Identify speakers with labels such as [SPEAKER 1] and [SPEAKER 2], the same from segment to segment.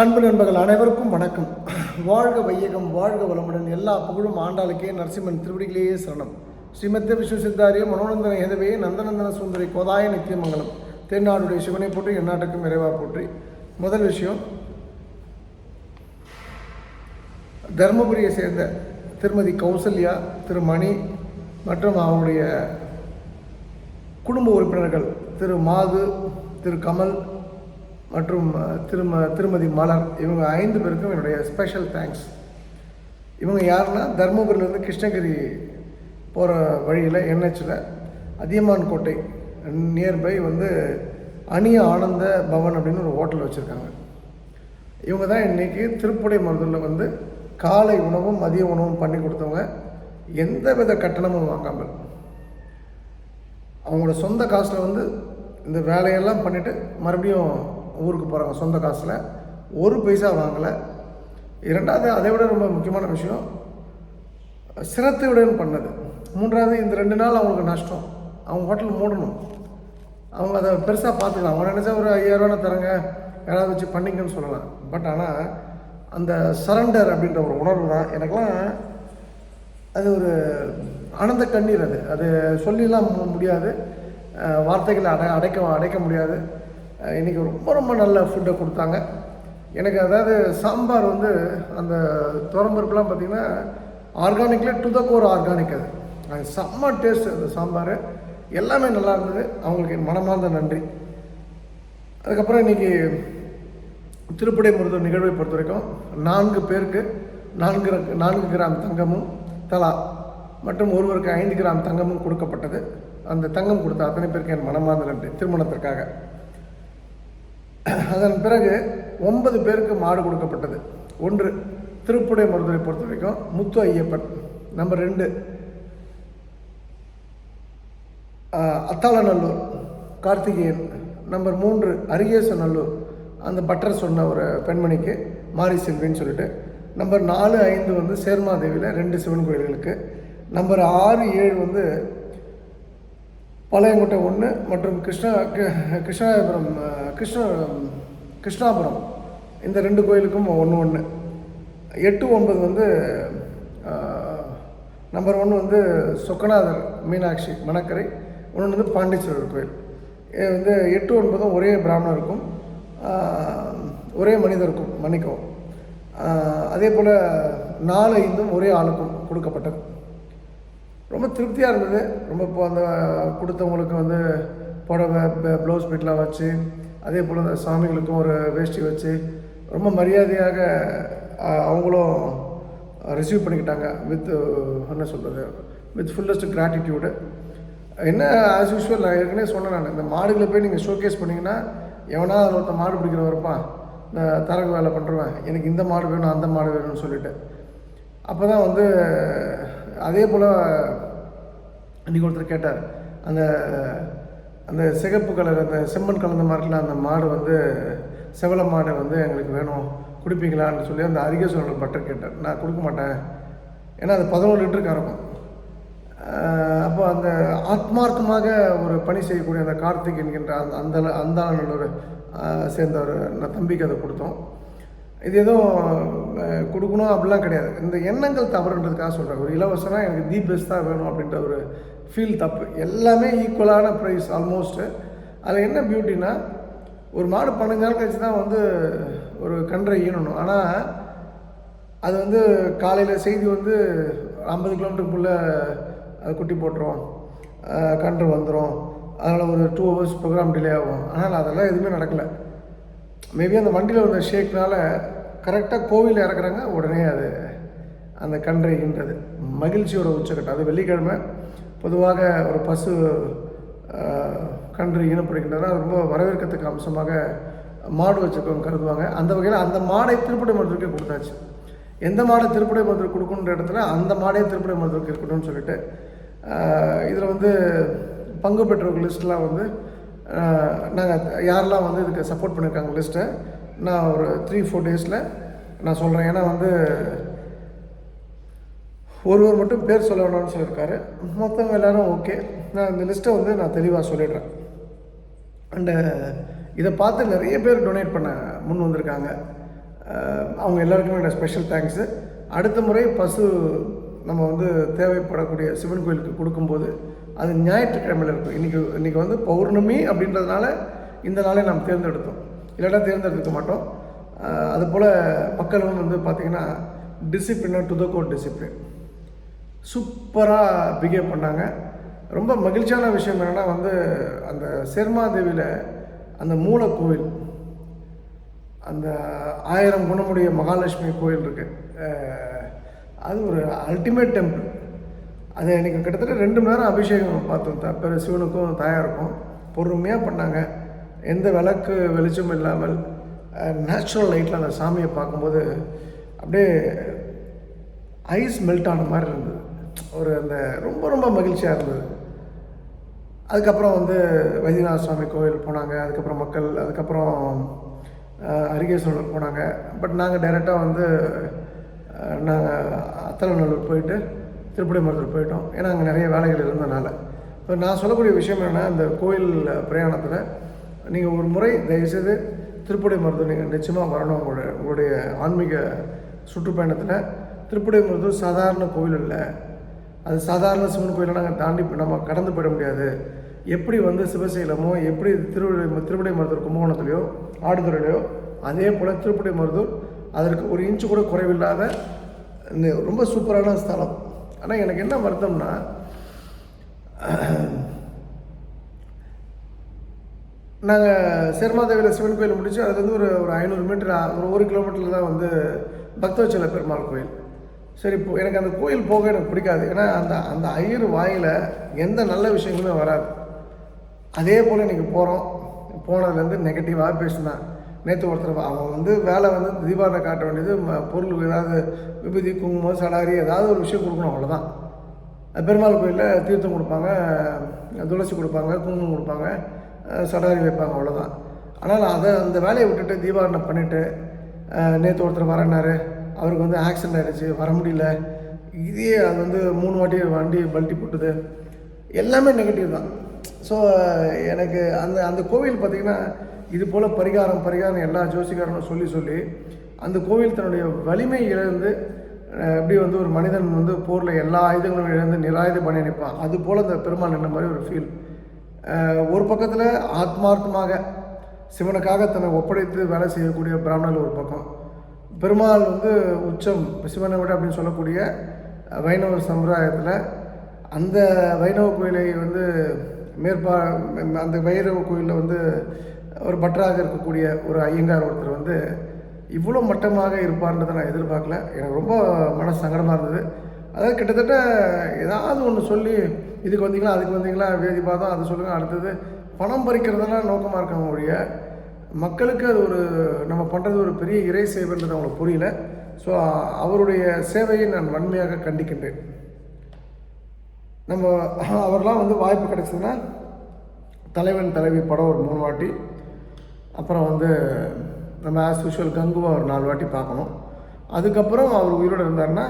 [SPEAKER 1] அன்பு நண்பர்கள் அனைவருக்கும் வணக்கம். வாழ்க வையகம் வாழ்க வளமுடன். எல்லா புகழும் ஆண்டாளுக்கே நரசிம்மன் திருவடிகளேயே சரணம். ஸ்ரீமத்திய விஸ்வசித்தாரிய மனோநந்தன எதவே நந்தநந்தன சுந்தரி கோதாய நித்தியமங்கலம். தென்னாடுடைய சிவனை போற்றி எந்நாட்டுக்கும் இறைவா போற்றி. முதல் விஷயம் தருமபுரியை சேர்ந்த திருமதி கௌசல்யா திரு மணி மற்றும் அவருடைய குடும்ப உறுப்பினர்கள் திரு மாது திரு கமல் மற்றும் திரும திருமதி மலர் இவங்க ஐந்து பேருக்கும் என்னுடைய ஸ்பெஷல் தேங்க்ஸ் இவங்க யாருன்னா தருமபுரியிலேருந்து கிருஷ்ணகிரி போகிற வழியில் என்ஹெச்சில் அதியமான் கோட்டை நியர்பை வந்து அணிய ஆனந்த பவன் அப்படின்னு ஒரு ஹோட்டல் வச்சுருக்காங்க. இவங்க தான் இன்றைக்கி திருப்புடை மருதூரில் வந்து காலை உணவும் மதிய உணவும் பண்ணி கொடுத்தவங்க. எந்த வித கட்டணமும் வாங்காமல் அவங்களோட சொந்த காசில் வந்து இந்த வேலையெல்லாம் பண்ணிவிட்டு மறுபடியும் ஊருக்கு போகிறாங்க சொந்த காசில் ஒரு பைசா வாங்கலை. இரண்டாவது அதை விட ரொம்ப முக்கியமான விஷயம் சிரத்தையுடன் பண்ணது. மூன்றாவது இந்த ரெண்டு நாள் அவங்களுக்கு நஷ்டம். அவங்க ஹோட்டல் மூடணும். அவங்க அதை பெருசாக பார்த்துக்கலாம். அவங்க நினச்சா ஒரு ஐயாயிரரூவா தரங்க. யாராவது வச்சு பண்ணிங்கன்னு சொல்லலாம். பட் ஆனால் அந்த சரண்டர் அப்படின்ற ஒரு உணர்வு தான். எனக்கெல்லாம் அது ஒரு ஆனந்த கண்ணீர் அது. அது சொல்லிலாம் முடியாது. வார்த்தைகளை அடை அடைக்க அடைக்க முடியாது. இன்றைக்கி ரொம்ப ரொம்ப நல்ல ஃபுட்டை கொடுத்தாங்க. எனக்கு அதாவது சாம்பார் வந்து அந்த துறம்பருப்புலாம் பார்த்திங்கன்னா ஆர்கானிக்கில் டு த கோர் ஆர்கானிக் அது. அது செம்ம டேஸ்ட் அந்த சாம்பார். எல்லாமே நல்லா இருந்தது. அவங்களுக்கு என் மனமார்ந்த நன்றி. அதுக்கப்புறம் இன்றைக்கி திருப்படை முருதர் நிகழ்வை பொறுத்த வரைக்கும் நான்கு பேருக்கு நான்கு நான்கு கிராம் தங்கமும் தலா மற்றும் ஒருவருக்கு ஐந்து கிராம் தங்கமும் கொடுக்கப்பட்டது. அந்த தங்கம் கொடுத்த அத்தனை பேருக்கு என் மனமார்ந்த நன்றி. திருமணத்திற்காக. அதன் பிறகு ஒன்பது பேருக்கு மாடு கொடுக்கப்பட்டது. ஒன்று திருப்புடை மருத்துவரை பொறுத்த வரைக்கும் முத்து ஐயப்பன். நம்பர் ரெண்டு அத்தாளநல்லூர் கார்த்திகேயன். நம்பர் மூன்று அரியேசநல்லூர் அந்த பட்டர் சொன்ன ஒரு பெண்மணிக்கு மாரி செல்வின்னு சொல்லிட்டு. நம்பர் நாலு ஐந்து வந்து சேர்மாதேவியில் ரெண்டு சிவன் கோயில்களுக்கு. நம்பர் ஆறு ஏழு வந்து பாளையங்கோட்டை ஒன்று மற்றும் கிருஷ்ணா கிருஷ்ணாபுரம் கிருஷ்ண கிருஷ்ணாபுரம். இந்த ரெண்டு கோயிலுக்கும் ஒன்று ஒன்று. எட்டு ஒன்பது வந்து நம்பர் ஒன் வந்து சொக்கநாதர் மீனாட்சி மணக்கரை ஒன்று வந்து பாண்டீஸ்வரர் கோயில். இது வந்து எட்டு ஒன்பதும் ஒரே பிராமணருக்கும் ஒரே மனிதருக்கும் மன்னிக்கவும். அதே போல் நாலு ஐந்தும் ஒரே ஆளுக்கும் கொடுக்கப்பட்டது. ரொம்ப திருப்தியாக இருந்தது. ரொம்ப இப்போ அந்த கொடுத்தவங்களுக்கு வந்து புடவை ப்ளவுஸ் பிட்லாம் வச்சு அதே போல் அந்த சாமிகளுக்கும் ஒரு வேஷ்டி வச்சு ரொம்ப மரியாதையாக அவங்களும் ரிசீவ் பண்ணிக்கிட்டாங்க. வித் என்ன சொல்கிறது வித் ஃபுல்லஸ்ட் கிராட்டிடியூடு என்ன ஆஸ் யூஸ்வல் நான் ஏற்கனவே சொன்னேன் நான். இந்த மாடுகளை போய் நீங்கள் ஷோகேஸ் பண்ணிங்கன்னா எவனா அதில் ஒருத்த மாடு பிடிக்கிற வரப்பான் இந்த தரகு வேலை பண்ணுறவன் எனக்கு இந்த மாடு வேணும் அந்த மாடு வேணும்னு சொல்லிட்டு. அப்போ தான் வந்து அதே போல் அன்றைக்கி ஒருத்தர் கேட்டார் அந்த அந்த சிகப்பு கலர் அந்த செம்மண் கலந்த மாதிரில அந்த மாடு வந்து செவல மாடு வந்து எங்களுக்கு வேணும் குடிப்பீங்களான்னு சொல்லி அந்த அருகே சோழர் பட்டர் கேட்டார். நான் கொடுக்க மாட்டேன். ஏன்னா அது பதினோரு லிட்டரு கறக்கும் அப்போ அந்த ஆத்மார்த்தமாக ஒரு பணி செய்யக்கூடிய அந்த கார்த்திக் என்கின்ற அந்த அந்த அந்த ஒரு சேர்ந்த ஒரு தம்பிக்கு அதை கொடுத்தோம். இது எதுவும் கொடுக்கணும் அப்படிலாம் கிடையாது. இந்த எண்ணங்கள் தவறுன்றதுக்காக சொல்கிறேன் ஒரு இலவசனா எனக்கு தி பெஸ்ட் தான் வேணும் அப்படின்ற ஒரு ஃபீல் தப்பு. எல்லாமே ஈக்குவலான ப்ரைஸ் ஆல்மோஸ்ட்டு அதில் என்ன பியூட்டினா ஒரு மாடு பன்னெண்டு நாள் கழிச்சு தான் வந்து ஒரு கன்றை ஈனணும் ஆனால் அது வந்து காலையில் செய்தி வந்து ஐம்பது கிலோமீட்டருக்குள்ளே அது குட்டி போட்டுரும். கன்று வந்துடும் அதனால் ஒரு டூ ஹவர்ஸ் ப்ரோக்ராம் டிலே ஆகும். ஆனால் அதெல்லாம் எதுவுமே நடக்கலை. மேபி அந்த வண்டியில் வந்த ஷேக்னால் கரெக்டாக கோவில் இறக்குறாங்க. உடனே அது அந்த கன்றைகின்றது மகிழ்ச்சியோட உச்சக்கட்டம். அது வெள்ளிக்கிழமை பொதுவாக ஒரு பசு கன்று இனப்படுகின்றன. ரொம்ப வரவேற்கத்தக்க அம்சமாக மாடு வச்சுருக்கவங்க கருதுவாங்க. அந்த வகையில் அந்த மாடை திருப்படை மருத்துவருக்கே கொடுத்தாச்சு. எந்த மாடை திருப்படை மருத்துவர் கொடுக்கணுன்ற இடத்துல அந்த மாடே திருப்படை மருத்துவருக்கு இருக்கணும்னு சொல்லிட்டு இதில் வந்து பங்கு பெற்றவர்கள் லிஸ்ட்லாம் வந்து நாங்கள் யாரெல்லாம் வந்து இதுக்கு சப்போர்ட் பண்ணியிருக்காங்க லிஸ்ட்டை நான் ஒரு த்ரீ ஃபோர் டேஸில் நான் சொல்கிறேன் ஏன்னா வந்து ஒருவர் மட்டும் பேர் சொல்ல வேணாம்னு சொல்லியிருக்காரு. மொத்தம் எல்லோரும் ஓகே நான் இந்த லிஸ்ட்டை வந்து நான் தெளிவாக சொல்லிடுறேன். அண்டு இதை பார்த்து நிறைய பேர் டொனேட் பண்ண முன் வந்திருக்காங்க. அவங்க எல்லாருக்குமே என்னோட ஸ்பெஷல் தேங்க்ஸு அடுத்த முறை பசு நம்ம வந்து தேவைப்படக்கூடிய சிவன் கோயிலுக்கு கொடுக்கும்போது அது ஞாயிற்றுக்கிழமையில் இருக்கும். இன்றைக்கி இன்றைக்கி வந்து பௌர்ணமி அப்படின்றதுனால இந்த நாளை நாம் தேர்ந்தெடுத்தோம். இல்லைன்னா தேர்ந்தெடுக்க மாட்டோம். அதுபோல் மக்களும் வந்து பார்த்திங்கன்னா டிசிப்ளினாக டு த கோட் டிசிப்ளின் சூப்பராக பிஹேவ் பண்ணாங்க. ரொம்ப மகிழ்ச்சியான விஷயம் என்னென்னா வந்து அந்த சேர்மாதேவியில் அந்த மூல கோவில் அந்த ஆயிரம் குணமுடைய மகாலட்சுமி கோயில் இருக்குது அது ஒரு அல்டிமேட் டெம்பிள் அது எனக்கு கிட்டத்தட்ட ரெண்டு மணி நேரம் அபிஷேகம் பார்த்தோம். த பெரு சிவனுக்கும் தாயாருக்கும். பொறுமையாக பண்ணாங்க. எந்த விளக்கு வெளிச்சமும் இல்லாமல் நேச்சுரல் லைட்டில் அந்த சாமியை பார்க்கும்போது அப்படியே ஐஸ் மெல்ட் ஆன மாதிரி இருந்தது. ஒரு அந்த ரொம்ப ரொம்ப மகிழ்ச்சியாக இருந்தது. அதுக்கப்புறம் வந்து வைத்தியநாத சுவாமி கோவில் போனாங்க. அதுக்கப்புறம் மக்கள் அதுக்கப்புறம் அருகேஸ்வரர் அரிகேஸ்வரர் போனாங்க. பட் நாங்கள் டைரெக்டாக வந்து நாங்கள் அத்தலநல்லூர் போயிட்டு திருப்பதி மருத்துவர் போயிட்டோம். ஏன்னா அங்கே நிறைய வேலைகள் இருந்தனால. இப்போ நான் சொல்லக்கூடிய விஷயம் என்னென்னா இந்த கோயில் பிரயாணத்தில் நீங்கள் ஒரு முறை தயவுசெய்து திருப்புடை மருத்துவர் நீங்கள் நிச்சயமாக வரணும். உங்களுடைய உங்களுடைய ஆன்மீக சுற்றுப்பயணத்தில் திருப்புடை மருத்துவர் சாதாரண கோவில் இல்லை. அது சாதாரண சிவன் கோயிலை நாங்கள் தாண்டி நம்ம கடந்து போயிட முடியாது. எப்படி வந்து சிவசைலமோ எப்படி திருவிடை திருப்படை மருத்துவர் கும்பகோணத்துலையோ ஆடுதுறையிலையோ அதே போல் திருப்படை மருத்துவர் அதற்கு ஒரு இன்ச்சு கூட குறைவில்லாத ரொம்ப சூப்பரான ஸ்தலம். ஆனால் எனக்கு என்ன வருத்தம்னா நாங்கள் சேர்மாதேவியில் சிவன் கோயில் முடிச்சு அதுலேருந்து ஒரு ஒரு ஐநூறு மீட்டர் ஒரு ஒரு கிலோமீட்டரில் தான் வந்து பக்தவச்சல பெருமாள் கோயில். சரி இப்போ எனக்கு அந்த கோயில் போக எனக்கு பிடிக்காது. ஏன்னா அந்த அந்த ஐயர் வாயில் எந்த நல்ல விஷயங்களுமே வராது. அதே போல் இன்றைக்கி போகிறோம் போனதுலேருந்து நெகட்டிவாக பேசினான் நேற்று ஒருத்தர் அவன் வந்து வேலை வந்து தீபாவளி காட்ட வேண்டியது பொருள் ஏதாவது விபூதி குங்குமம் சடாரி ஏதாவது ஒரு விஷயம் கொடுக்கணும் அவ்வளோதான் பெருமாள் கோயிலில் தீர்த்தம் கொடுப்பாங்க துளசி கொடுப்பாங்க குங்குமம் கொடுப்பாங்க. சடாரி வைப்பாங்க அவ்வளோதான் ஆனால் அதை அந்த வேலையை விட்டுட்டு தீபாவளி பண்ணிவிட்டு நேற்று ஒருத்தர் வரேன்னாரு. அவருக்கு வந்து ஆக்சிடென்ட் ஆகிடுச்சு வர முடியல. இதே அது வந்து மூணு வாட்டி வண்டி பல்ட்டி போட்டுது. எல்லாமே நெகட்டிவ் தான். ஸோ எனக்கு அந்த அந்த கோவில் பார்த்திங்கன்னா இது போல் பரிகாரம் பரிகாரம் எல்லா ஜோசிக்காரனும் சொல்லி சொல்லி அந்த கோவில் தன்னுடைய வலிமை இழந்து எப்படி வந்து ஒரு மனிதன் வந்து போரில் எல்லா ஆயுதங்களும் இழந்து நிராயுத பண்ணி நிற்பான் அது போல் அந்த பெருமாள் என்ன மாதிரி ஒரு ஃபீல் ஒரு பக்கத்தில் ஆத்மார்த்தமாக சிவனுக்காக தன்னை ஒப்படைத்து வேலை செய்யக்கூடிய பிராமணர்கள் ஒரு பக்கம். பெருமாள் வந்து உச்சம் சிவனை விட அப்படின்னு சொல்லக்கூடிய வைணவ சம்பிரதாயத்தில் அந்த வைணவ கோயிலை வந்து மேற்பா அந்த வைரவ கோயிலில் வந்து ஒரு பற்றாக இருக்கக்கூடிய ஒரு ஐயங்கார் ஒருத்தர் வந்து இவ்வளோ மட்டமாக இருப்பார்ன்றதை நான் எதிர்பார்க்கல. எனக்கு ரொம்ப மன சங்கடமாக இருந்தது. அதாவது கிட்டத்தட்ட ஏதாவது ஒன்று சொல்லி இதுக்கு வந்தீங்களா அதுக்கு வந்தீங்களா வேதி பாதம் அது சொல்லுங்கள் அடுத்தது பணம் பறிக்கிறதெல்லாம் நோக்கமாக இருக்காங்க ஒழிய மக்களுக்கு அது ஒரு நம்ம பண்ணுறது ஒரு பெரிய இறை சேவைன்றது அவங்களுக்கு புரியல. ஸோ அவருடைய சேவையை நான் வன்மையாக கண்டிக்கின்றேன். நம்ம அவர்லாம் வந்து வாய்ப்பு கிடைச்சதுன்னா தலைவன் தலைவி படம் ஒரு மூணு வாட்டி அப்புறம் வந்து நம்ம ஆஸ் யூஷுவல் கங்குவா ஒரு நாலு வாட்டி பார்க்கணும். அதுக்கப்புறம் அவர் உயிரோடு இருந்தாருன்னா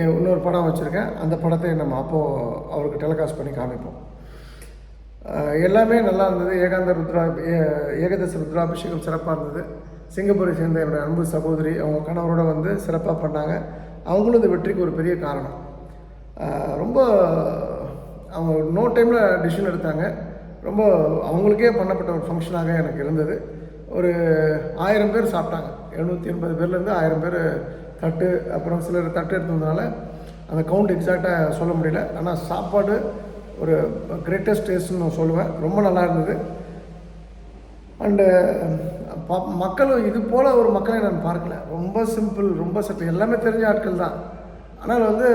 [SPEAKER 1] இன்னொரு படம் வச்சுருக்கேன். அந்த படத்தை நம்ம அப்போது அவருக்கு டெலிகாஸ்ட் பண்ணி காமிப்போம். எல்லாமே நல்லா இருந்தது. ஏகாந்த ருத்ரா ஏகதச ருத்ராபிஷேகம் சிறப்பாக இருந்தது. சிங்கப்பூரை சேர்ந்த என்னுடைய அன்பு சகோதரி அவங்க கணவரோட வந்து சிறப்பாக பண்ணாங்க. அவங்களும் இந்த வெற்றிக்கு ஒரு பெரிய காரணம். ரொம்ப அவங்க நோ டைமில் டிசிஷன் எடுத்தாங்க. ரொம்ப அவங்களுக்கே பண்ணப்பட்ட ஒரு ஃபங்க்ஷனாக எனக்கு இருந்தது. ஒரு ஆயிரம் பேர் சாப்பிட்டாங்க. எழுநூற்றி எண்பது பேர்லேருந்து ஆயிரம் பேர் தட்டு அப்புறம் சிலர் தட்டு எடுத்ததுனால அந்த கவுண்ட் எக்ஸாக்டாக சொல்ல முடியல. ஆனால் சாப்பாடு ஒரு கிரேட்டஸ்ட் டேஸ்ட்னு நான் சொல்லுவேன். ரொம்ப நல்லா இருந்தது. அண்டு மக்களும் இது போல் ஒரு மக்களை நான் பார்க்கல. ரொம்ப சிம்பிள் ரொம்ப சத்து எல்லாமே தெரிஞ்ச ஆட்கள் தான். ஆனால் வந்து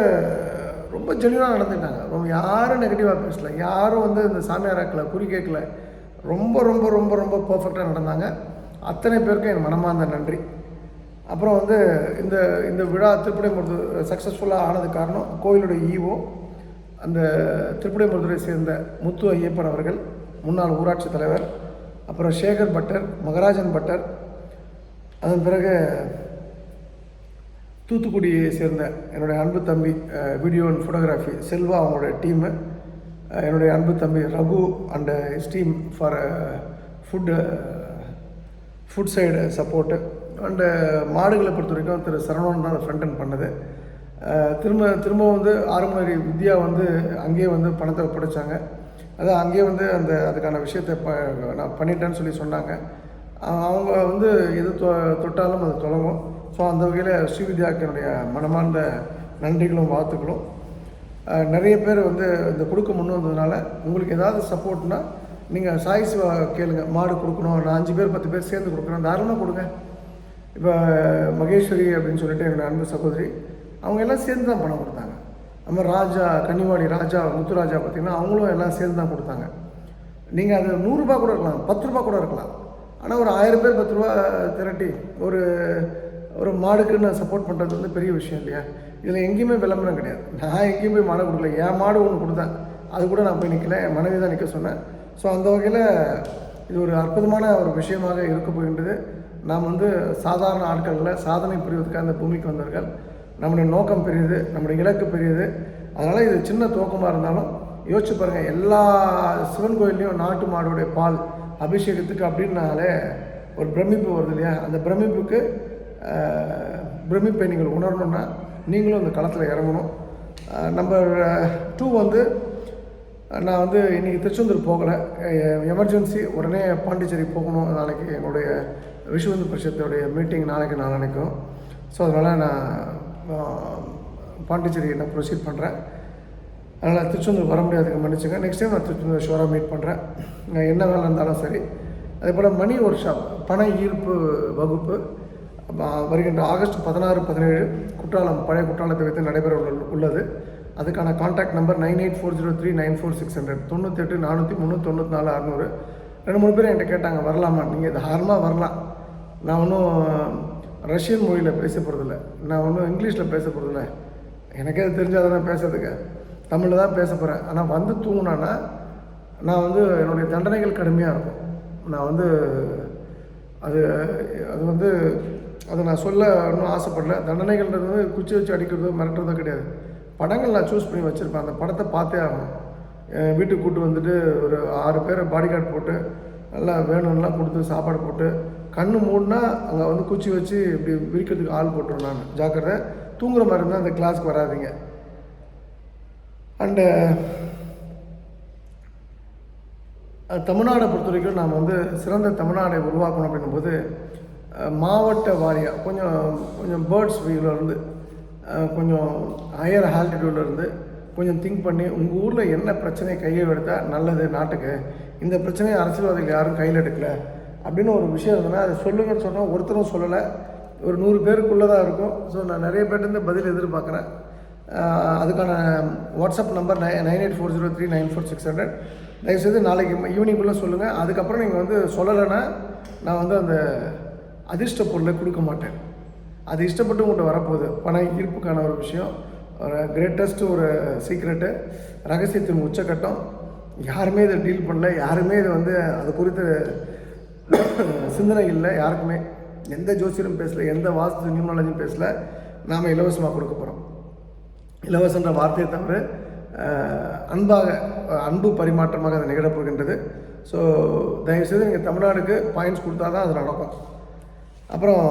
[SPEAKER 1] ரொம்ப ஜென்யூனாக நடந்துட்டாங்க. ரொம்ப யாரும் நெகட்டிவாக பேசல. யாரும் வந்து இந்த சாமியாராக்கல குறி கேட்கல ரொம்ப ரொம்ப ரொம்ப ரொம்ப பர்ஃபெக்டாக நடந்தாங்க. அத்தனை பேருக்கும் என் மனமார்ந்த நன்றி. அப்புறம் வந்து இந்த இந்த விழா திருப்பதி சக்ஸஸ்ஃபுல்லாக ஆனது காரணம் கோயிலுடைய ஈவோ அந்த திருப்பதி மருத்துவரை சேர்ந்த முத்து ஐயப்பன் அவர்கள் முன்னாள் ஊராட்சி தலைவர் அப்புறம் சேகர் பட்டர் மகராஜன் பட்டர் அதன் பிறகு தூத்துக்குடியை சேர்ந்த என்னுடைய அன்பு தம்பி வீடியோ அண்ட் ஃபோட்டோகிராஃபி செல்வா அவங்களுடைய டீமு என்னுடைய அன்பு தம்பி Raghu and his team for food food side support and மாடுகளை பொறுத்த வரைக்கும் திரு சரவணன் தான் ஃப்ரண்ட் அண்ட் பண்ணது. திரும்ப திரும்ப வந்து ஆறுமுறை வித்யா வந்து அங்கேயே வந்து பணத்தை ஒப்படைச்சாங்க. அதான் அங்கேயே வந்து அந்த அதுக்கான விஷயத்தை ப நான் பண்ணிட்டேன்னு சொல்லி சொன்னாங்க. அவங்க வந்து எது தொ தொட்டாலும் அது தொடங்கும் ஸோ அந்த வகையில் ஸ்ரீவித்யாக்கினுடைய மனமார்ந்த நன்றிகளும் வாழ்த்துக்களும். நிறைய பேர் வந்து இந்த கொடுக்க முன் வந்ததுனால உங்களுக்கு ஏதாவது சப்போர்ட்னால் நீங்கள் சாய்ஸ் கேளுங்க. மாடு கொடுக்கணும். நான் அஞ்சு பேர் பத்து பேர் சேர்ந்து கொடுக்கணும். தாராளமாக கொடுங்க. இப்போ மகேஸ்வரி அப்படின்னு சொல்லிட்டு என்னோட அன்பு சகோதரி அவங்க எல்லாம் சேர்ந்து தான் பணம் கொடுத்தாங்க. நம்ம ராஜா கன்னிவாடி ராஜா முத்துராஜா பார்த்திங்கன்னா அவங்களும் எல்லாம் சேர்ந்து தான் கொடுத்தாங்க. நீங்கள் அது நூறுரூபா கூட இருக்கலாம் பத்து ரூபா கூட இருக்கலாம். ஆனால் ஒரு ஆயிரம் பேர் பத்து ரூபா திரட்டி ஒரு ஒரு மாடுக்குன்னு சப்போர்ட் பண்ணுறது வந்து பெரிய விஷயம் இல்லையா? இதில் எங்கேயுமே விளம்பரம் கிடையாது. நான் எங்கேயும் போய் மாடு கொடுக்கல. என் மாடு ஒன்று கொடுத்தேன். அது கூட நான் போய் நிற்கல என் மனைவி தான் நிற்க சொன்னேன். ஸோ அந்த வகையில் இது ஒரு அற்புதமான ஒரு விஷயமாக இருக்க போகின்றது. நாம் வந்து சாதாரண ஆட்களில் சாதனை புரிவதற்காக அந்த பூமிக்கு வந்தவர்கள் நம்முடைய நோக்கம் பெரியது நம்முடைய இலக்கு பெரியது. அதனால் இது சின்ன துவக்கமாக இருந்தாலும் யோசிச்சு பாருங்கள் எல்லா சிவன் கோயில்லையும் நாட்டு மாடுடைய பால் அபிஷேகத்துக்கு அப்படின்னாலே ஒரு பிரமிப்பு வருது இல்லையா? அந்த பிரமிப்புக்கு பிரமிப்பை நீங்கள் உணரணும்னா நீங்களும் அந்த களத்தில் இறங்கணும். நம்பர் டூ வந்து நான் வந்து இன்றைக்கி திருச்செந்தூர் போகலை. எமர்ஜென்சி உடனே பாண்டிச்சேரி போகணும். நாளைக்கு என்னுடைய விஸ்வந்து பரிஷத்துடைய மீட்டிங் நாளைக்கு நாளானைக்கும் ஸோ அதனால் நான் பாண்டிச்சேரி நான் ப்ரொசீட் பண்ணுறேன் அதனால் திருச்செந்தூர் வர முடியாதுக்கு மன்னிச்சுங்க நெக்ஸ்ட் டைம் நான் திருச்செந்தூர் ஷோராக மீட் பண்ணுறேன் நான் என்ன வேலை இருந்தாலும் சரி. அதே போல் மணி ஒர்க் ஷாப் பண ஈர்ப்பு வகுப்பு வருகின்ற ஆகஸ்ட் பதினாறு பதினேழு குற்றாலம் பழைய குற்றாலத்தை வைத்து நடைபெற உள்ள- உள்ளது. அதுக்கான contact number nine eight four zero three nine four six hundred தொண்ணூற்றி எட்டு நானூற்றி முந்நூற்றி தொண்ணூற்றி நாலு அறநூறு. ரெண்டு மூணு பேர் என்கிட்ட கேட்டாங்க வரலாமா? நீங்கள் தாராளமாக வரலாம். நான் ஒன்றும் ரஷ்யன் மொழியில் பேச போகிறதில்ல நான் ஒன்றும் இங்கிலீஷில் பேச போகிறதில்ல எனக்கே அது தெரிஞ்சால் தானே பேசுறதுக்கு. தமிழில் தான் பேச போகிறேன் ஆனால் வந்து தூங்கினான்னா நான் வந்து என்னுடைய தண்டனைகள் கடுமையாக இருக்கும். நான் வந்து அது அது வந்து அதை நான் சொல்ல ஒன்றும் ஆசைப்படல. தண்டனைகள்ன்றது வந்து குச்சி வச்சு அடிக்கிறதோ மிரட்டுறதோ கிடையாது. படங்கள் நான் சூஸ் பண்ணி வச்சுருப்பேன். அந்த படத்தை பார்த்தே ஆகணும். என் வீட்டுக்கு கூட்டு வந்துட்டு ஒரு ஆறு பேரை பாடி கார்டு போட்டு நல்லா வேணும்லாம் கொடுத்து சாப்பாடு போட்டு கண்ணு மூடினா அங்கே வந்து குச்சி வச்சு இப்படி விரிக்கிறதுக்கு ஆள் போட்டுரும் நான். ஜாக்கிரதை. தூங்குற மாதிரி இருந்தால் அந்த கிளாஸ்க்கு வராதீங்க. அண்டு தமிழ்நாடை பொறுத்த வரைக்கும் நாம் வந்து சிறந்த தமிழ்நாடை உருவாக்கணும் அப்படின்னும்போது மாவட்ட வாரியாக கொஞ்சம் கொஞ்சம் பேர்ட்ஸ் இருந்து கொஞ்சம் ஹையர் இருந்து கொஞ்சம் திங்க் பண்ணி உங்கள் ஊரில் என்ன பிரச்சனையை கையில் எடுத்தால் நல்லது நாட்டுக்கு? இந்த பிரச்சனையை அரசியல்வாதிகள் யாரும் கையில் எடுக்கலை. அப்படின்னு ஒரு விஷயம் இருந்ததுன்னா அதை சொல்லுங்கன்னு சொன்னால் ஒருத்தரும் சொல்லலை. ஒரு நூறு பேருக்குள்ளே தான் இருக்கும். ஸோ நான் நிறைய பேர்ட்டு பதில் எதிர்பார்க்குறேன். அதுக்கான WhatsApp number nine nine eight four zero three nine four six hundred. தயவுசெய்து நாளைக்கு ஈவினிங்குள்ளே சொல்லுங்கள் அதுக்கப்புறம் நீங்கள் வந்து சொல்லலைன்னா நான் வந்து அந்த அதிர்ஷ்ட பொருளை கொடுக்க மாட்டேன். அது இஷ்டப்பட்டு உங்கள்கிட்ட வரப்போகுது. பண ஈர்ப்புக்கான ஒரு விஷயம். ஒரு கிரேட்டஸ்ட் ஒரு சீக்ரெட்டு ரகசியத்தின் உச்சக்கட்டம். யாருமே இதை டீல் பண்ணல. யாருமே இதை வந்து அது குறித்து சிந்தனை இல்லை யாருக்குமே எந்த ஜோசியரும் பேசலை எந்த வாஸ்து நியூமாலஜியும் பேசலை. நாம் இலவசமாக கொடுக்க போகிறோம் இலவசன்ற வார்த்தையை தவிர அன்பாக அன்பு பரிமாற்றமாக அது நிகழப்போகின்றது. ஸோ தயவுசெய்து நீங்கள் தமிழ்நாடுக்கு பாயிண்ட்ஸ் கொடுத்தா தான் அது நடக்கும். அப்புறம்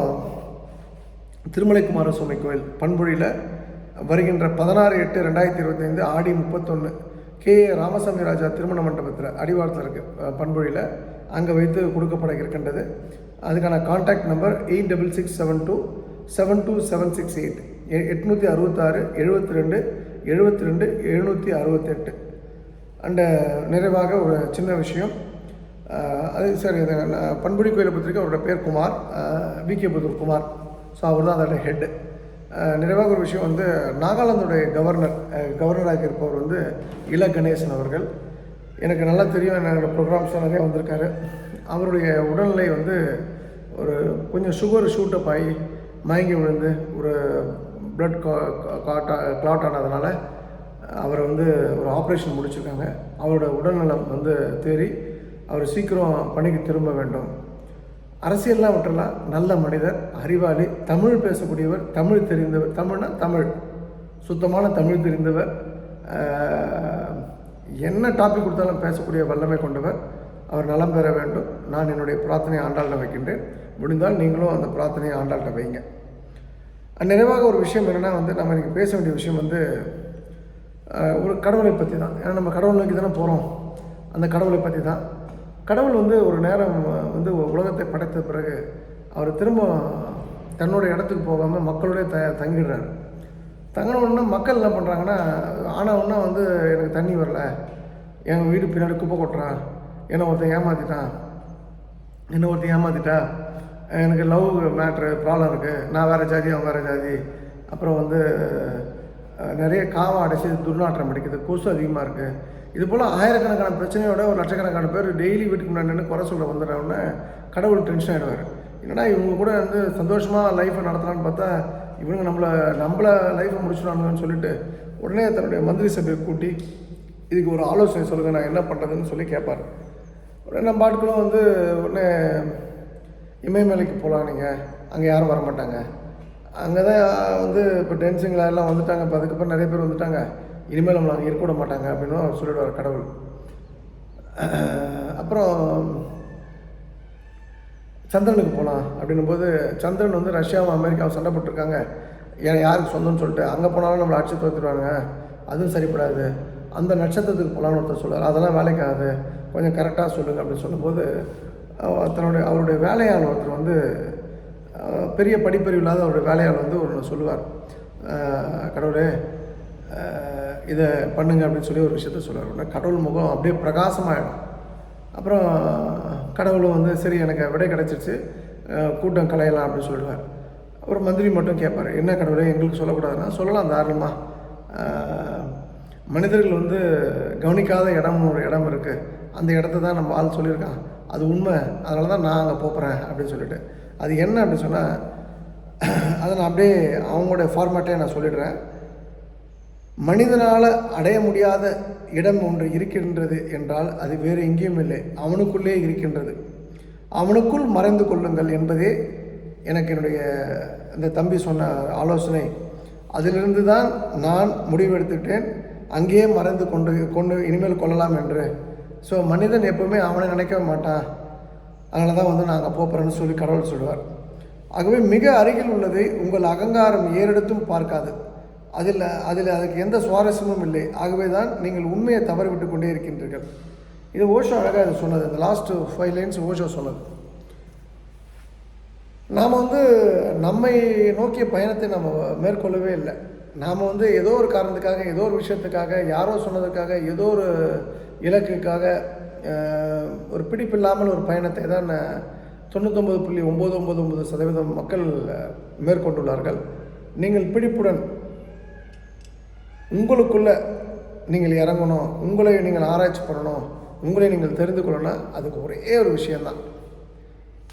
[SPEAKER 1] திருமலை குமாரசுவாமி கோயில் பண்புழியில் வருகின்ற பதினாறு எட்டு ரெண்டாயிரத்தி இருபத்தைந்து ஆடி முப்பத்தொன்று கே ராமசாமி ராஜா திருமண மண்டபத்தில் அடிவாரத்தில் இருக்குது பண்புழியில். அங்கே வைத்து கொடுக்கப்பட இருக்கின்றது. அதுக்கான contact number eight double six seven two seven two seven six eight எட்நூற்றி அறுபத்தாறு எழுபத்தி ரெண்டு எழுபத்தி ரெண்டு எழுநூற்றி அறுபத்தெட்டு. அண்டு நிறைவாக ஒரு சின்ன விஷயம். அது சார் இது நான் பண்புடி கோயிலை பொறுத்தவரைக்கும் அவரோட பேர் Kumar V K Puthur Kumar. So அவர் தான் அதோட ஹெட்டு நிறைவாக ஒரு விஷயம் வந்து நாகாலாந்துடைய கவர்னர் கவர்னராக இருப்பவர் வந்து இல கணேசன் அவர்கள். எனக்கு நல்லா தெரியும் என்னோடய ப்ரோக்ராம்ஸ் நிறைய வந்திருக்காரு. அவருடைய உடல்நிலை வந்து ஒரு கொஞ்சம் சுகர் ஷூட்டப் ஆகி மயங்கி விழுந்து ஒரு பிளட் காட்டா கிளாட் ஆனதுனால அவரை வந்து ஒரு ஆப்ரேஷன் முடிச்சிருக்காங்க. அவரோட உடல்நலம் வந்து தேறி அவர் சீக்கிரம் பணிக்கு திரும்ப வேண்டும். அரசியல்லாம் விட்டுலாம் நல்ல மனிதர் அறிவாளி தமிழ் பேசக்கூடியவர் தமிழ் தெரிந்தவர் தமிழ்னா தமிழ். சுத்தமான தமிழ் தெரிந்தவர் என்ன டாபிக் கொடுத்தாலும் பேசக்கூடிய வல்லமை கொண்டவர். அவர் நலம் பெற வேண்டும். நான் என்னுடைய பிரார்த்தனை ஆண்டாளில் வைக்கின்றேன். முடிந்தால் நீங்களும் அந்த பிரார்த்தனையை ஆண்டாள்கிட்ட வைங்க நிறைவாக ஒரு விஷயம் என்னென்னா வந்து நம்ம இன்றைக்கி பேச வேண்டிய விஷயம் வந்து ஒரு கடவுளை பற்றி தான் ஏன்னா நம்ம கடவுள் நோக்கி தானே போகிறோம் அந்த கடவுளை பற்றி தான் கடவுள் வந்து ஒரு நேரம் வந்து உலகத்தை படைத்த பிறகு அவர் திரும்ப தன்னுடைய இடத்துக்கு போகாமல் மக்களோடய த தங்கிடுறாரு. தங்கணும்னா மக்கள் என்ன பண்ணுறாங்கன்னா ஆனவுன்னா வந்து எனக்கு தண்ணி வரல. எங்கள் வீடு பின்னாடி குப்பை கொட்டுறான். என்னை ஒருத்தன் ஏமாற்றிட்டான் என்ன ஒருத்தன் ஏமாத்திட்டா? எனக்கு லவ் மேட்ரு ப்ராப்ளம் இருக்குது நான் வேறு ஜாதி அவன் வேறு ஜாதி. அப்புறம் வந்து நிறைய காவா அடைச்சி துர்நாற்றம் அடிக்குது. கொசு அதிகமாக இருக்குது இது போல் ஆயிரக்கணக்கான பிரச்சனையோட ஒரு லட்சக்கணக்கான பேர் டெய்லி வீட்டுக்கு முன்னாடி நின்று குறை சொல்ல வந்துடுறவுடனே கடவுள் டென்ஷன் ஆகிடுவார் என்னடா இவங்க கூட வந்து சந்தோஷமாக லைஃப்பை நடத்தலான்னு பார்த்தா இவங்க நம்மளை நம்மள லைஃப்பை முடிச்சிடுவாங்கன்னு சொல்லிட்டு உடனே தன்னுடைய மந்திரி சபையை கூட்டி இதுக்கு ஒரு ஆலோசனை சொல்லுங்கள் நான் என்ன பண்ணுறதுன்னு சொல்லி கேட்பார் உடனே நம்ம ஆட்களும் வந்து உடனே இமயமலைக்கு போகலாம் நீங்கள் அங்கே யாரும் வர மாட்டாங்க. அங்கே தான் வந்து இப்போ டென்சிங்களா எல்லாம் வந்துட்டாங்க இப்போ அதுக்கப்புறம் நிறைய பேர் வந்துட்டாங்க. இனிமேல் நம்மளை அங்கே இருக்க விட மாட்டாங்க அப்படின்னு அவர் சொல்லிடுவார் கடவுள். அப்புறம் சந்திரனுக்கு போகலாம் அப்படின்னும் போது சந்திரன் வந்து ரஷ்யாவும் அமெரிக்காவும் சண்டை போட்டிருக்காங்க. ஏன் யாருக்கு சொந்தம்னு சொல்லிட்டு அங்கே போனாலும் நம்மளை அடிச்சு துரத்துடுவாங்க அதுவும் சரிப்படாது. அந்த நட்சத்திரத்துக்கு போகலான்னு ஒருத்தர் சொல்லுவார் அதெல்லாம் வேலைக்காது கொஞ்சம் கரெக்டாக சொல்லுங்கள் அப்படின்னு சொல்லும்போது தன்னுடைய அவருடைய வேலையாள் ஒருத்தர் வந்து பெரிய படிப்பறிவு இல்லாத அவருடைய வேலையால் வந்து ஒரு சொல்லுவார். கடவுளே இதை பண்ணுங்க அப்படின்னு சொல்லி ஒரு விஷயத்த சொல்லுவார். உடனே கடவுள் முகம் அப்படியே பிரகாசமாயிடும். அப்புறம் கடவுளும் வந்து சரி எனக்கு விடை கிடச்சிருச்சு. கூட்டம் கலையலாம் அப்படின்னு சொல்லிடுவார் ஒரு மந்திரி மட்டும் கேட்பார். என்ன கடவுளே எங்களுக்கு சொல்லக்கூடாதுன்னா சொல்லலாம் தாராளமாக மனிதர்கள் வந்து கவனிக்காத இடம் ஒரு இடம் இருக்குது அந்த இடத்த தான் நம்ம ஆள் சொல்லியிருக்கான். அது உண்மை. அதனால தான் நான் அங்கே போகிறேன் அப்படின்னு சொல்லிட்டு. அது என்ன அப்படின்னு சொன்னால் அதை நான் அப்படியே அவங்களுடைய ஃபார்மேட்டே நான் சொல்லிடுறேன். மனிதனால் அடைய முடியாத இடம் ஒன்று இருக்கின்றது என்றால் அது வேறு எங்கேயும் இல்லை. அவனுக்குள்ளே இருக்கின்றது. அவனுக்குள் மறைந்து கொள்ளுங்கள் என்பதே எனக்கு என்னுடைய இந்த தம்பி சொன்ன ஆலோசனை அதிலிருந்து தான் நான் முடிவெடுத்துட்டேன். அங்கேயே மறைந்து கொண்டு கொண்டு இனிமேல் கொள்ளலாம் என்று. ஸோ மனிதன் எப்பவுமே அவனை நினைக்கவே மாட்டான். அதனால தான் வந்து நாங்கள் அங்கே போகிறேன்னு சொல்லி கடவுள் சொல்லுவார். ஆகவே மிக அருகில் உள்ளதை உங்கள் அகங்காரம் ஏறெடுத்தும் பார்க்காது. அதில் அதில் அதுக்கு எந்த சுவாரஸ்யமும் இல்லை. ஆகவே தான் நீங்கள் உண்மையை தவறிவிட்டு கொண்டே இருக்கின்றீர்கள். இது ஓஷோ அழகாக இது சொன்னது. இந்த லாஸ்ட்டு ஃபைவ் லைன்ஸ் ஓஷோ சொன்னது. நாம் வந்து நம்மை நோக்கிய பயணத்தை நம்ம மேற்கொள்ளவே இல்லை. நாம் வந்து ஏதோ ஒரு காரணத்துக்காக ஏதோ ஒரு விஷயத்துக்காக யாரோ சொன்னதுக்காக ஏதோ ஒரு இலக்குக்காக ஒரு பிடிப்பில்லாமல் ஒரு பயணத்தை தான் தொண்ணூத்தொம்பது புள்ளி ஒம்பது ஒம்பது ஒம்பது சதவீதம் மக்கள் மேற்கொண்டுள்ளார்கள். நீங்கள் பிடிப்புடன் உங்களுக்குள்ள நீங்கள் இறங்கணும் உங்களை நீங்கள் ஆராய்ச்சி பண்ணணும் உங்களை நீங்கள் தெரிந்து கொள்ளணும் அதுக்கு ஒரே ஒரு விஷயந்தான்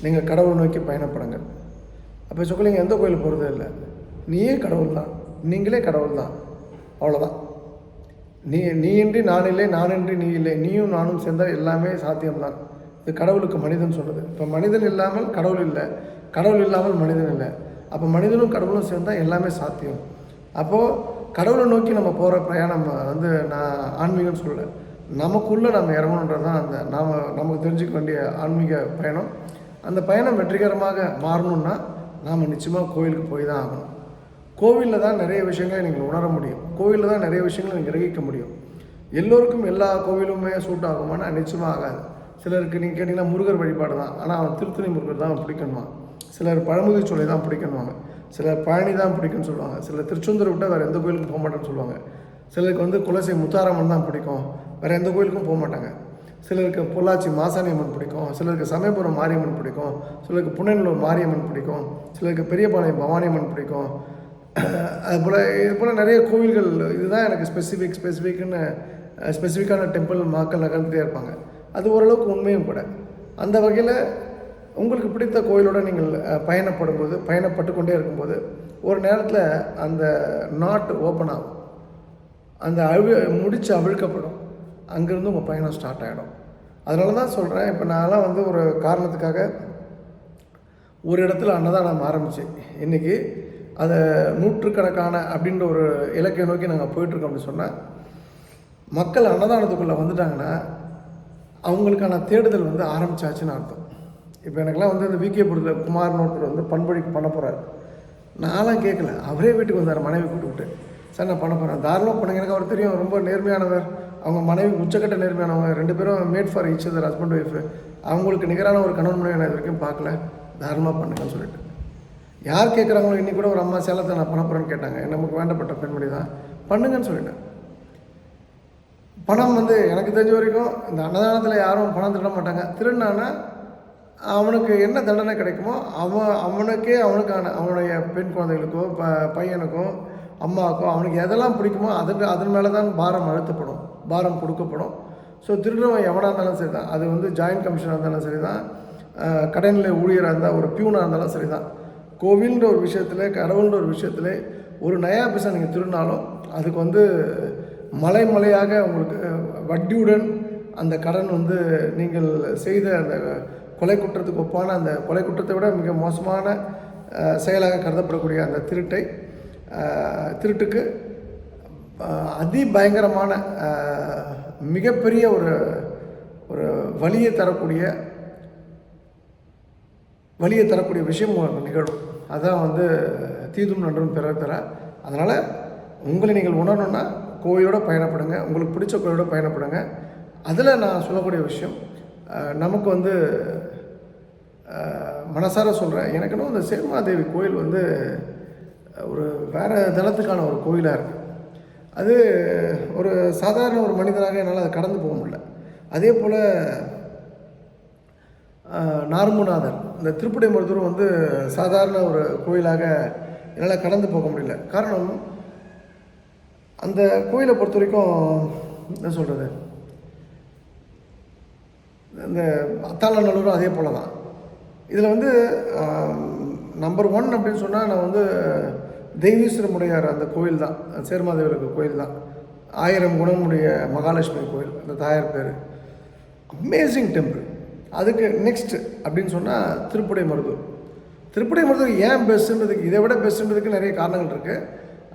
[SPEAKER 1] நீங்கள் கடவுள் நோக்கி பயணப்படுங்க. அப்போ சொல்லிங்க எந்த கோயில் போகிறதே இல்லை. நீயே கடவுள் தான் நீங்களே கடவுள் தான் அவ்வளோதான் நீ நீ இன்றி நான் இல்லை நான் இன்றி நீ இல்லை. நீயும் நானும் சேர்ந்தால் எல்லாமே சாத்தியம்தான். இது கடவுளுக்கு மனிதன் சொல்கிறது இப்போ மனிதன் இல்லாமல் கடவுள் இல்லை. கடவுள் இல்லாமல் மனிதன் இல்லை. அப்போ மனிதனும் கடவுளும் சேர்ந்தால் எல்லாமே சாத்தியம். அப்போது கடவுளை நோக்கி நம்ம போகிற பிரயாணம் வந்து நான் ஆன்மீகம்னு சொல்லலை. நமக்குள்ளே நம்ம இறங்கணுன்றது தான் அந்த நாம் நமக்கு தெரிஞ்சுக்க வேண்டிய ஆன்மீக பயணம். அந்த பயணம் வெற்றிகரமாக மாறணும்னா நாம் நிச்சயமாக கோயிலுக்கு போய் தான் ஆகணும். கோவிலில் தான் நிறைய விஷயங்களை நீங்கள் உணர முடியும். கோவிலில் தான் நிறைய விஷயங்களை நீங்கள் கிரகிக்க முடியும். எல்லோருக்கும் எல்லா கோவிலுமே சூட் ஆகுமானா நிச்சயமாக ஆகாது. சிலருக்கு நீங்கள் கேட்டிங்கன்னா முருகர் வழிபாடு தான். ஆனால் அவன் திருத்தணி முருகர் தான் பிடிக்கணுமா சிலர் பழமுதிர் சோலை தான் பிடிக்கணுவாங்க சிலர் பழனி தான் பிடிக்கும்னு சொல்லுவாங்க. சிலர் திருச்செந்தூர் விட்டால் வேறு எந்த கோயிலுக்கும் போக மாட்டேன்னு சொல்லுவாங்க. சிலருக்கு வந்து குலசை முத்தாரம்மன் தான் பிடிக்கும். வேறு எந்த கோயிலுக்கும் போக மாட்டாங்க. சிலருக்கு பொள்ளாச்சி மாசாணி அம்மன் பிடிக்கும் சிலருக்கு சமயபுரம் மாரியம்மன் பிடிக்கும் சிலருக்கு புனநல்லூர் மாரியம்மன் பிடிக்கும் சிலருக்கு பெரியபாளையம் பவானி அம்மன் பிடிக்கும் அதுபோல் இது போல் நிறைய கோவில்கள் இதுதான் எனக்கு ஸ்பெசிஃபிக் ஸ்பெசிஃபிக்னு ஸ்பெசிஃபிக்கான டெம்பிள் மக்கள் நகர்ந்துட்டே இருப்பாங்க. அது ஓரளவுக்கு உண்மையும் கூட. அந்த வகையில் உங்களுக்கு பிடித்த கோயிலோட நீங்கள் பயணப்படும் போது பயணப்பட்டு கொண்டே இருக்கும்போது ஒரு நேரத்தில் அந்த நாட் ஓப்பன் ஆகும். அந்த அழு முடித்து அவிழ்க்கப்படும். அங்கேருந்து உங்கள் பயணம் ஸ்டார்ட் ஆகிடும் அதனால தான் சொல்கிறேன் இப்போ நான்லாம் வந்து ஒரு காரணத்துக்காக ஒரு இடத்துல அன்னதானம் ஆரம்பிச்சு இன்றைக்கி அதை நூற்றுக்கணக்கான அப்படின்ற ஒரு இலக்கை நோக்கி நாங்கள் போயிட்டுருக்கோம் அப்படின்னு சொன்னால் மக்கள் அன்னதானத்துக்குள்ளே வந்துட்டாங்கன்னா அவங்களுக்கான தேடுதல் வந்து ஆரம்பித்தாச்சுன்னு அர்த்தம். இப்போ எனக்கெல்லாம் வந்து இந்த விகே விகேபுரத்தில் குமார் ஒருத்தர் வந்து பண்பொழிக்கு பண்ண போகிறார் நான்லாம் கேட்கல அவரே வீட்டுக்கு வந்தார் மனைவி கூப்பிட்டு சார் நான் பண்ண போகிறேன் தாராளம் பண்ணுங்க. எனக்கு அவர் தெரியும். ரொம்ப நேர்மையானவர். அவங்க மனைவி உச்சக்கட்ட நேர்மையானவங்க ரெண்டு பேரும் made for each other husband wife அவங்களுக்கு நிகரான ஒரு கணவன் மனைவி நான் இது வரைக்கும் பார்க்கல. தாராளமாக பண்ணுங்கன்னு சொல்லிட்டு. யார் கேட்குறாங்களோ இன்னைக்கு கூட ஒரு அம்மா சேலத்தை நான் பண்ண போகிறேன்னு கேட்டாங்க நமக்கு வேண்டப்பட்ட பெண்மணி தான். பண்ணுங்கன்னு சொல்லிட்டேன். பணம் வந்து எனக்கு தெரிஞ்ச வரைக்கும் இந்த அன்னதானத்தில் யாரும் பணம் திருட மாட்டாங்க. திருடினான்னா அவனுக்கு என்ன தண்டனை கிடைக்குமோ அவன் அவனுக்கே அவனுக்கான அவனுடைய பெண் குழந்தைகளுக்கோ ப பையனுக்கோ அம்மாவுக்கோ அவனுக்கு எதெல்லாம் பிடிக்குமோ அதன் அதன் மேலே தான் பாரம் அழுத்தப்படும். பாரம் கொடுக்கப்படும். ஸோ திருடுறவன் எவனாக இருந்தாலும் சரி தான். அது வந்து ஜாயின்ட் கமிஷனாக இருந்தாலும் சரி தான். கடைநிலை ஊழியராக இருந்தால் ஒரு பியூனாக இருந்தாலும் சரி தான். கோவில்ன்ற ஒரு விஷயத்தில் கடவுள்ன்ற ஒரு விஷயத்தில் ஒரு நயா பைசா நீங்கள் திருடினாலும் அதுக்கு வந்து மலை மலையாக உங்களுக்கு வட்டியுடன் அந்த கடன் வந்து நீங்கள் செய்த அந்த கொலை குற்றத்துக்கு ஒப்பான அந்த கொலை குற்றத்தை விட மிக மோசமான செயலாக கருதப்படக்கூடிய அந்த திருட்டை திருட்டுக்கு அதிபயங்கரமான மிகப்பெரிய ஒரு ஒரு வலியை தரக்கூடிய வலியை தரக்கூடிய விஷயம் உங்களுக்கு நிகழும். அதான் வந்து தீதும் நன்றும் பிறர் பெற. அதனால் உங்களை நீங்கள் உணரணுன்னா கோயிலோட பயணப்படுங்க. உங்களுக்கு பிடிச்ச கோயிலோட பயணப்படுங்க. அதில் நான் சொல்லக்கூடிய விஷயம் நமக்கு வந்து மனசார சொல்கிறேன் எனக்குன்னு இந்த சேமாதேவி கோயில் வந்து ஒரு வேறு தளத்துக்கான ஒரு கோயிலாக இருக்குது அது ஒரு சாதாரண ஒரு மனிதனாக என்னால் அதை கடந்து போக முடியல. அதே போல் நார்முநாதர். இந்த திருப்படை மருத்துவர் வந்து சாதாரண ஒரு கோயிலாக என்னால் கடந்து போக முடியல. காரணம் அந்த கோயிலை பொறுத்த வரைக்கும் என்ன சொல்கிறது இந்த அத்தாளநல்லூரும் அதே போல் தான். இதில் வந்து நம்பர் ஒன் அப்படின்னு சொன்னால் நான் வந்து தெய்வீஸ்வரமுடையார் அந்த கோயில் தான் சேர்மாதேவருக்கு கோயில் தான். ஆயிரம் குணமுடைய மகாலட்சுமி கோயில் அந்த தாயார் பேர். அமேசிங் டெம்பிள் அதுக்கு நெக்ஸ்ட் அப்படின்னு சொன்னால் திருப்படை மருதூர். திருப்படை மருதூர் ஏன் பெஸ்ட்டுன்றதுக்கு இதை விட பெஸ்ட்டுன்றதுக்கு நிறைய காரணங்கள் இருக்குது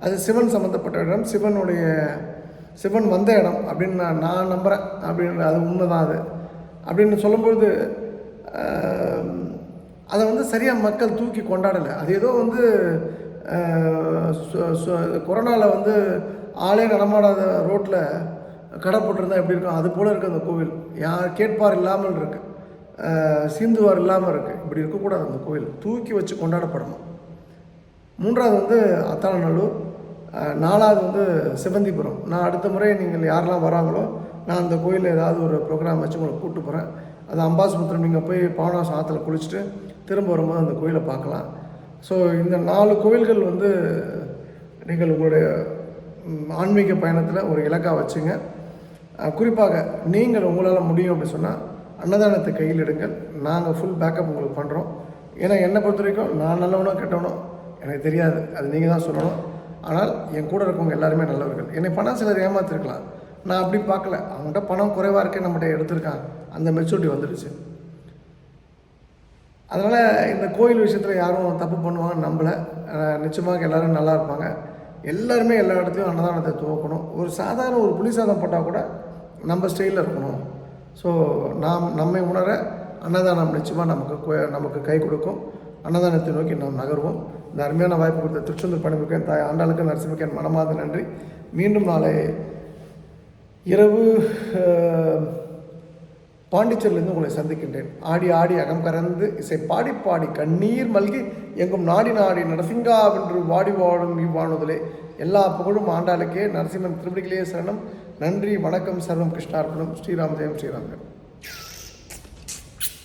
[SPEAKER 1] அது சிவன் சம்மந்தப்பட்ட இடம் சிவனுடைய சிவன் வந்த இடம் அப்படின்னு நான் நான் நம்புகிறேன் அப்படின்னு அது உண்மை தான் அது. அப்படின்னு சொல்லும்பொழுது அதை வந்து சரியாக மக்கள் தூக்கி கொண்டாடலை. அது ஏதோ வந்து கொரோனாவில் வந்து ஆளே நடமாடாத ரோட்டில் கடை போட்டிருந்தா எப்படி இருக்கும்? அது போல் இருக்குது அந்த கோவில். யார் கேட்பார் இல்லாமல் இருக்குது சீந்துவார் இல்லாமல் இருக்குது இப்படி இருக்கக்கூடாது அந்த கோவில். தூக்கி வச்சு கொண்டாடப்படணும். மூன்றாவது வந்து அத்தானநல்லூர். நாலாவது வந்து சிவந்திபுரம் நான் அடுத்த முறை நீங்கள் யாரெல்லாம் வராங்களோ நான் அந்த கோயிலில் ஏதாவது ஒரு ப்ரோக்ராம் வச்சு உங்களை கூப்பிட்டு போகிறேன் அது அம்பாசமுத்திரம் நீங்கள் போய் பாவனாசம் ஆற்றுல குளிச்சுட்டு திரும்ப வரும்போது அந்த கோயிலை பார்க்கலாம். ஸோ இந்த நாலு கோவில்கள் வந்து நீங்கள் உங்களுடைய ஆன்மீக பயணத்தில் ஒரு இலக்காக வச்சுங்க. குறிப்பாக நீங்கள் உங்களால் முடியும் அப்படின்னு சொன்னால் அன்னதானத்தை கையில் எடுங்கள். நாங்கள் ஃபுல் பேக்கப் உங்களுக்கு பண்ணுறோம் ஏன்னா என்னை பொறுத்த வரைக்கும் நான் நல்லவனோ கெட்டவனோ எனக்கு தெரியாது. அது நீங்கள் தான் சொல்லணும். ஆனால் என் கூட இருக்கவங்க எல்லாருமே நல்லவர்கள். என்னை பணம் சிலர் ஏமாத்திருக்கலாம். நான் அப்படி பார்க்கல. அவங்கள்ட்ட பணம் குறைவாக இருக்கே நம்மகிட்ட எடுத்திருக்கான் அந்த மெச்சூரிட்டி வந்துடுச்சு. அதனால் இந்த கோயில் விஷயத்தில் யாரும் தப்பு பண்ணுவாங்கன்னு நம்பலை. நிச்சயமாக எல்லோரும் நல்லா இருப்பாங்க. எல்லாருமே எல்லா இடத்துலையும் அன்னதானத்தை துவக்கணும். ஒரு சாதாரண ஒரு புளி சாதம் போட்டால் கூட நம்ம ஸ்டைலில் இருக்கணும். ஸோ நாம் நம்மை உணர அன்னதானம் நிச்சயமாக நமக்கு நமக்கு கை கொடுக்கும். அன்னதானத்தை நோக்கி நாம் நகர்வோம். இந்த அருமையான வாய்ப்பு கொடுத்த திருச்செந்தூர் பணிமிக்க தாய் ஆண்டாளுக்கு நரசிம்மிக்க மனமாத நன்றி. மீண்டும் நாளை இரவு பாண்டிச்சேரியிலிருந்து உங்களை சந்திக்கின்றேன். ஆடி ஆடி அகம் கறந்து இசை பாடி பாடி கண்ணீர் மல்கி எங்கும் நாடி நாடி நரசிங்கா என்று வாடி வாடும் இவ்வாணுதலே எல்லா புகழும் ஆண்டாளுக்கே நரசிம்மன் திருவடிகளே சரணம். நன்றி வணக்கம் சர்வம் கிருஷ்ணார்ப்பணம் ஸ்ரீராம் ஜெயம் ஸ்ரீராம் ஜெயம்.